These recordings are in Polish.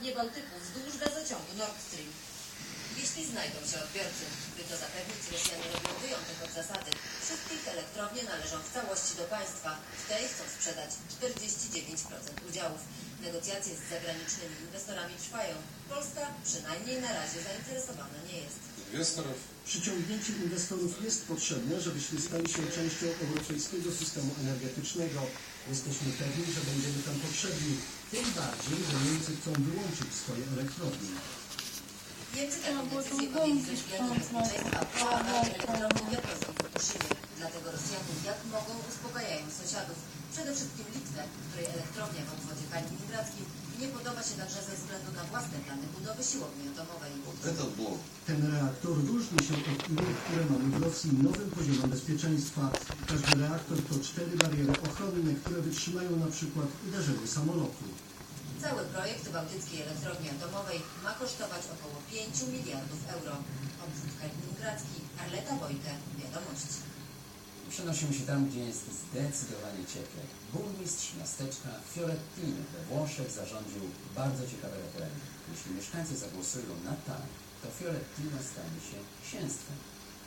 dnie Bałtyku wzdłuż gazociągu Nord Stream. Jeśli znajdą się odbiorcy, by to zapewnić, Rosjanie robią wyjątek od zasady. Wszystkie te elektrownie należą w całości do państwa. W tej chcą sprzedać 49% udziałów. Negocjacje z zagranicznymi inwestorami trwają. Polska przynajmniej na razie zainteresowana nie jest. Inwestorów Przyciągnięcie inwestorów jest potrzebne, żebyśmy stali się częścią europejskiego systemu energetycznego. Jesteśmy pewni, że będziemy tam potrzebni, tym bardziej, że Niemcy chcą wyłączyć swoje elektrownie. Niemcy taką elektrowni w Dlatego Rosjanie jak mogą uspokajają sąsiadów, przede wszystkim Litwę, której elektrownia w obwodzie kaliningradzkim nie podoba się także ze względu na własne plany budowy siłowni atomowej. Ten reaktor różni się od innych, które mamy w Rosji nowym poziomem bezpieczeństwa. Każdy reaktor to cztery bariery ochronne, które wytrzymają na przykład uderzenie samolotu. Cały projekt bałtyckiej elektrowni atomowej ma kosztować około 5 miliardów euro. Obwód kaliningradzki, Arleta Wojtek, Wiadomości. Przenosimy się tam, gdzie jest zdecydowanie cieplej. Burmistrz miasteczka Fiorettino we Włoszech zarządził bardzo ciekawe referendum. Jeśli mieszkańcy zagłosują na tak, to Fiorettino stanie się księstwem.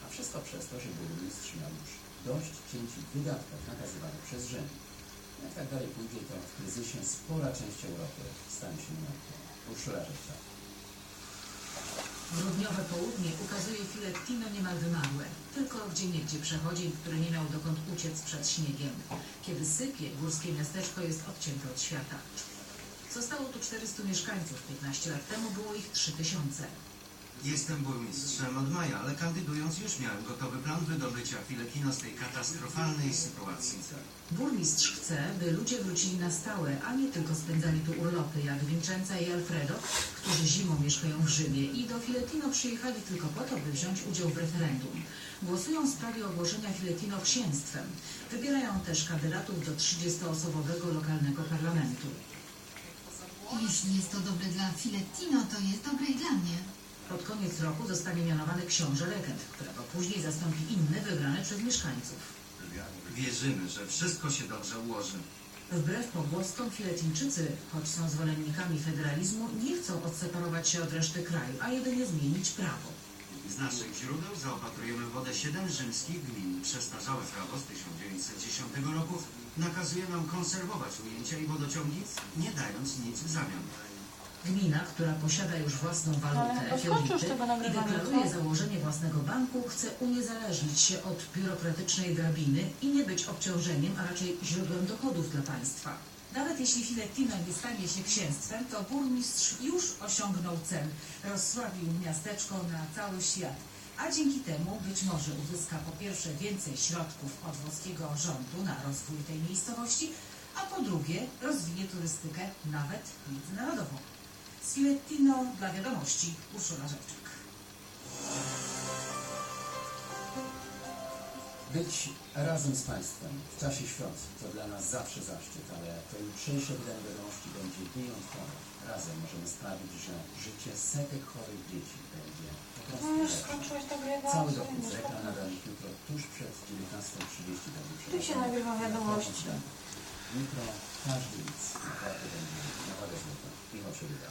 A wszystko przez to, że burmistrz miał już dość cięć w wydatkach nakazywanych przez Rzym. Jak tak dalej pójdzie, to w kryzysie spora część Europy stanie się monarchią. Urszula Rzeczka. Grudniowe południe ukazuje Filettino niemal wymarłe. Tylko gdzieniegdzie przechodzień, który nie miał dokąd uciec przed śniegiem. Kiedy sypie, górskie miasteczko jest odcięte od świata. Zostało tu 400 mieszkańców. 15 lat temu było ich 3000. Jestem burmistrzem od maja, ale kandydując już miałem gotowy plan wydobycia Filetino z tej katastrofalnej sytuacji. Burmistrz chce, by ludzie wrócili na stałe, a nie tylko spędzali tu urlopy, jak Vincenza i Alfredo, którzy zimą mieszkają w Rzymie i do Filetino przyjechali tylko po to, by wziąć udział w referendum. Głosują w sprawie ogłoszenia Filetino księstwem. Wybierają też kandydatów do 30-osobowego lokalnego parlamentu. Jeśli jest to dobre dla Filettino, to jest dobre i dla mnie. Pod koniec roku zostanie mianowany książę legend, którego później zastąpi inny wybrany przez mieszkańców. Wierzymy, że wszystko się dobrze ułoży. Wbrew pogłoskom Filetińczycy, choć są zwolennikami federalizmu, nie chcą odseparować się od reszty kraju, a jedynie zmienić prawo. Z naszych źródeł zaopatrujemy wodę siedem rzymskich gmin. Przestarzałe prawo z 1910 roku nakazuje nam konserwować ujęcia i wodociągi, nie dając nic w zamian. Gmina, która posiada już własną walutę, Ale Fiority, tego i nagrywania, deklaruje co? założenie własnego banku, chce uniezależnić się od biurokratycznej drabiny i nie być obciążeniem, a raczej źródłem dochodów dla państwa. Nawet jeśli Filettino nie stanie się księstwem, to burmistrz już osiągnął cel. Rozsławił miasteczko na cały świat. A dzięki temu być może uzyska po pierwsze więcej środków od włoskiego rządu na rozwój tej miejscowości, a po drugie rozwinie turystykę nawet międzynarodową. Z dla wiadomości Urszula Rzeczek. Być razem z Państwem w czasie świąt to dla nas zawsze zaszczyt, ale to jutrzejsze wydanie wiadomości będzie wyjątkowe. Razem możemy sprawić, że życie setek chorych dzieci będzie po prostu No już lepsze. Cały dochód z nadanych jutro tuż przed 19.30 będzie Tu się nagrywa wiadomości. Jutro każdy nic naprawdę będzie na wagę złota. Michał Sieryda.